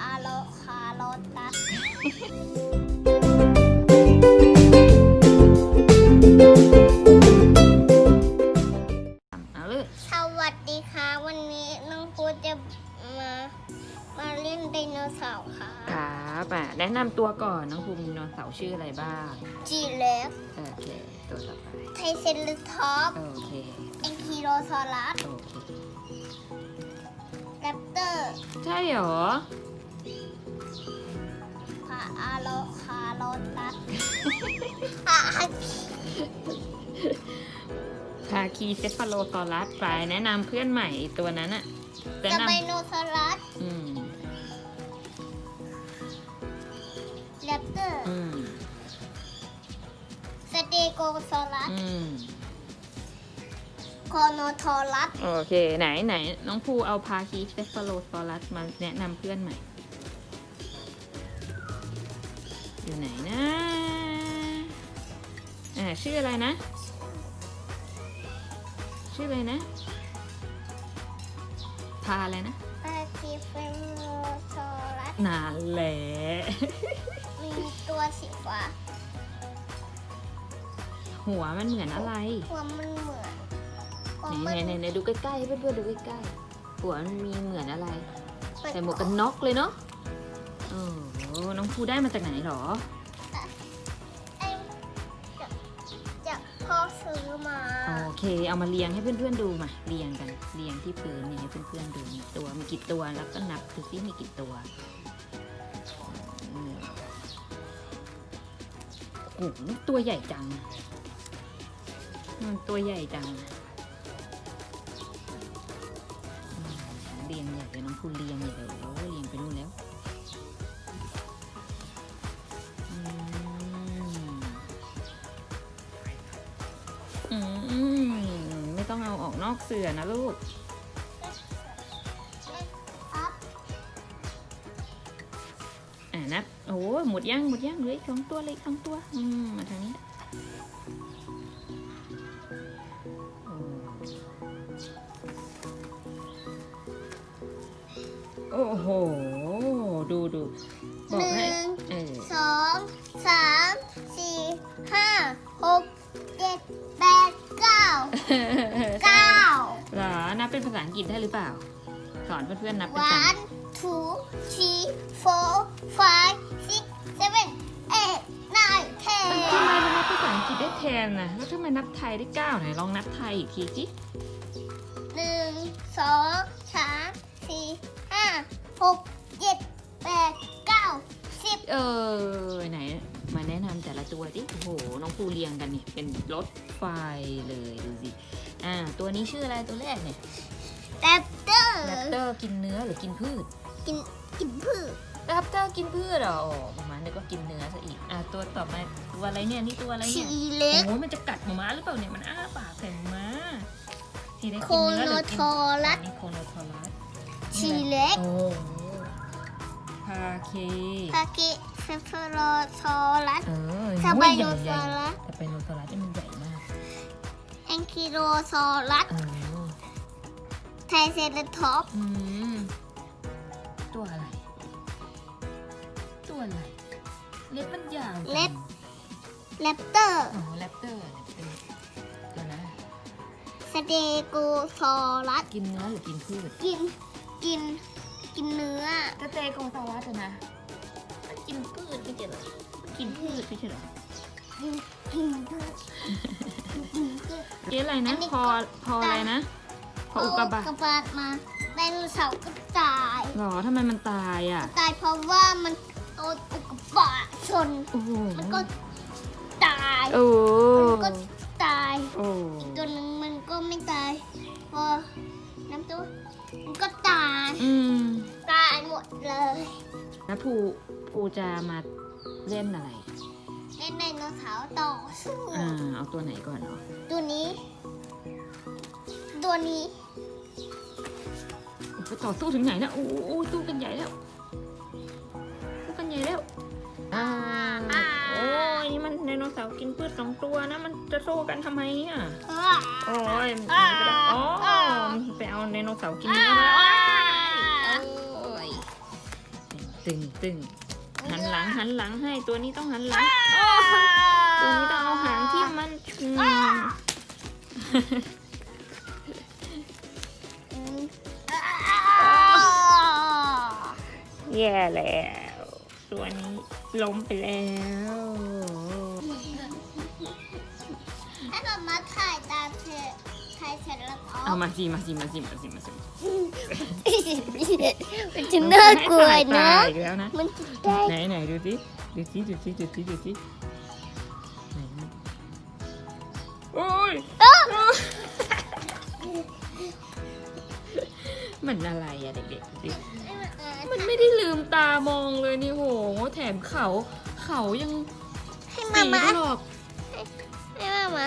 อาโลคาโลตัสเอาเลยสวัสดีค่ะ วันนี้น้องกูจะมามาเล่นไดโนเสาร์ค่ะครับอะแนะนำตัวก่อนน้องภูมิไดโนเสาร์ชื่ออะไรบ้าง จีเล็กโอเค ตัวต่อไป ไทเซนท็อปโอเค เอ็นคิโรซอรัสโอเค แรปเตอร์ ใช่เหรอพา อาโลคาโลตัสพาพาคีเซฟาโลตอรัสไปแนะนำเพื่อนใหม่ตัวนั้นอะแนะจะนไบโนซอรัสำอืม แรปเตอร์อืม สเตโกซอรัสอืม โคโนทอรัส โอเค ไหนไหน น้องภูเอาพาคีเซฟาโลตอรัสมาแนะนำเพื่อนใหม่ อยู่ไหนนะ อ่า ชื่ออะไรนะ ชื่ออะไรนะพาอะไรนะพาคิเฟโนซอรัสนานแหละ มีตัวสีฟ้าหัวมันเหมือนอะไร หัวมันเหมือนหัวไหนมัไหนไหนไหนดูใกล้ๆเพื่อนๆดูใกล้ๆหัวมันมีเหมือนอะไร ใส่หมวกกันน็อกเลยเนาะ โอ้โหน้องภูได้มาจากไหนหรอเอ้ยจะจะพ่อซื้อมาโอเค เอามาเรียงให้เพื่อนๆดูมา เรียงกัน เรียงที่พื้นเนี่ยให้เพื่อนๆดูมีตัว มีกี่ตัว แล้วก็นับดูซิมีกี่ตัวอืมโอ้โหตัวใหญ่จัง มันตัวใหญ่จังอืมเรียงใหญ่เลยน้องพูเรียงใหญ่เลยโอ้ยเรียงไปนู่นแล้ว ต้องเอาออกนอกเสือนะลูกอัพอ่านับ โอ้โหหมดย่างหมดย่างเหลยสองตัวเหลยสองตัว อืม มาทางนี้โอ้โห ดูดูบหอกให้นึ่งเออสองสามสี่ห้าหกเจ็ดแปดเก้า เป็นภาษาอังกฤษได้หรือเปล่า สอนเพื่อนๆนับเป็นภาษา one two three four five six seven eight nine ทำ ten ไมมันนับภาษาอังกฤษได้แทนนะแล้วทำไมนับไทยได้เก้าไหนลองนับไทยอีกทีสิหนึ่งสองสามสี่ห้าหกเจ็ดแปดเก้าสิบเออไหน มาแนะนำแต่ละตัวดิโอ้โหน้องปูเรียงกันนี่เป็นรถไฟเลยดูสิอ่า ตัวนี้ชื่ออะไรตัวแรกเนี่ยแรปเตอร์แรปเตอร์กินเนื้อหรือกินพืช กินกินพืชแรปเตอร์กินพืชเหรอโอ้ประมาณนี้ก็กินเนื้อซะอีกอ่าตัวต่อมาตัวอะไรเนี่ยนี่ตัวอะไรชีเนี่ยเล็กโอ้ยมันจะกัดหมาม้าหรือเปล่าเนี่ยมันอ้าปากใส่หมาม้าทีได้โคกินโนเนื้อหรือทกินอรัสอันนี้โคโนทอรัสชีเล็กโอ้พาเคพากิเซฟโรทอรัสเออสไปโนใหญ่ซอๆรัสแต่ไปโนซอรัส คิโรซอรัสเออไทเซนท็อปอืมตัวอะไร ตัวอะไร เล็บมันยาวจังเล็บแรปเตอร์อ๋อแรปเตอร์เนี่ยเป็นตัวนะสเตโกซอรัส กินเนื้อหรือกินพืชกิน กิน กินเนื้อ กระเตโกซอรัสอะนะ มันกินพืชไม่ใช่เหรอมันกินพืชไม่ใช่เหรอ กินกินพืชกินพืช เอ๊ะอะไรนะอันนี้พอพออะไรนะ พออุกกาบาตอุกกาบาตมาไดโนเสาร์ก็ตายหรอทำไมมันตายอะ ตายเพราะว่ามันโดนอุกกาบาตชนโอ้โหมันก็ตายโอ้มันก็ตายโอ้ตัวหนึงมันก็ไม่ตาย พอน้ำตัวมันก็ตายอืมตายหมดเลย แล้วภูภูจะมาเล่นอะไร ต่อสู้ อ่าเอาตัวไหนก่อนเนาะตัวนี้ ตัวนี้ไปต่อสู้ถึงไหนนะโอ้โหสู้กันใหญ่แล้วสู้กันใหญ่แล้วอ่าโอ้ยนี่มันไดโนเสาร์กินพืชสองตัวนะ มันจะสู้กันทำไมเนี่ยโอ้ยมันไปได้อ๋อไปเอาไดโนเสาร์กินเนื้อมาแล้วโอ้ยไหนตึงตึง หันหลังหันหลังให้ตัวนี้ต้องหันหลังโอ้ตัวนี้ต้องเอาหางที่มันอืมอืมแย่แล้ว ตัวนี้ล้มไปแล้ว ร็จแล้วก็เอามาสิมาสิมาสิมาสิมาสิมันจะน่ากลัวให้นะถ่ายตาอีกแล้วนะมันจะได้ไหนไหนดูสิดูสิดูสิดูสิดูสิไหนนะโอ้ยมันอะไรอะเด็กๆดูสิมันไม่ได้ลืมตามองเลยนี่โหแถมเขา เขายังให้สีมามาหลอกให้มามา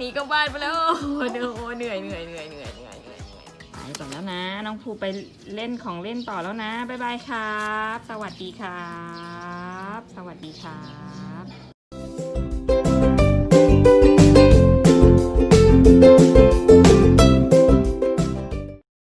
นีกลับบ้านไปแล้วโอ้โอ้เหนื่อยเหนื่อยเหนื่อยเหนื่อยเหนื่อยเหนื่อยไปก่อนแล้วนะ น้องภูไปเล่นของเล่นต่อแล้วนะบ๊ายบายครับ สวัสดีครับ สวัสดีครับ